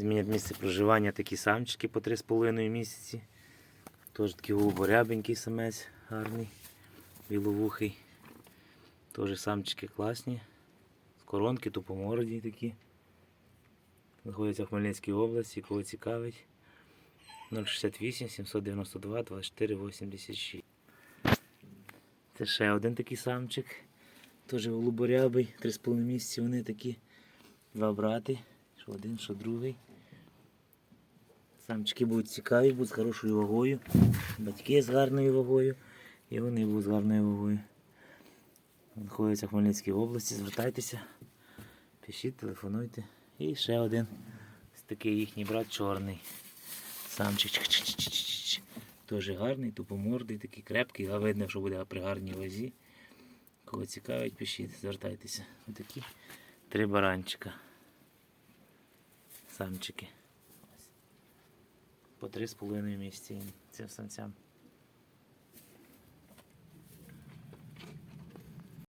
Змінять місце проживання такі самчики по 3,5 місяці. Теж такий голуборябенький самець гарний, біловухий. Теж самчики класні. З коронки, тупоморді такі. Знаходяться в Хмельницькій області, кого цікавить. 068 792 24 86. Це ще один такий самчик. Теж голуборябий, 3,5 місяці вони такі. Два брати. Що один, що другий. Самчики будуть цікаві, будуть з хорошою вагою. Батьки з гарною вагою. І вони будуть з гарною вагою. Знаходяться в Хмельницькій області, звертайтеся, пишіть, телефонуйте. І ще один ось такий їхній брат чорний. Самчик. Теж гарний, тупомордий, такий крепкий, а видно, що буде при гарній вазі. Кого цікавить, пишіть, звертайтеся. Ось такі три баранчика. Самчики. По три з половиною місяці цим самцям.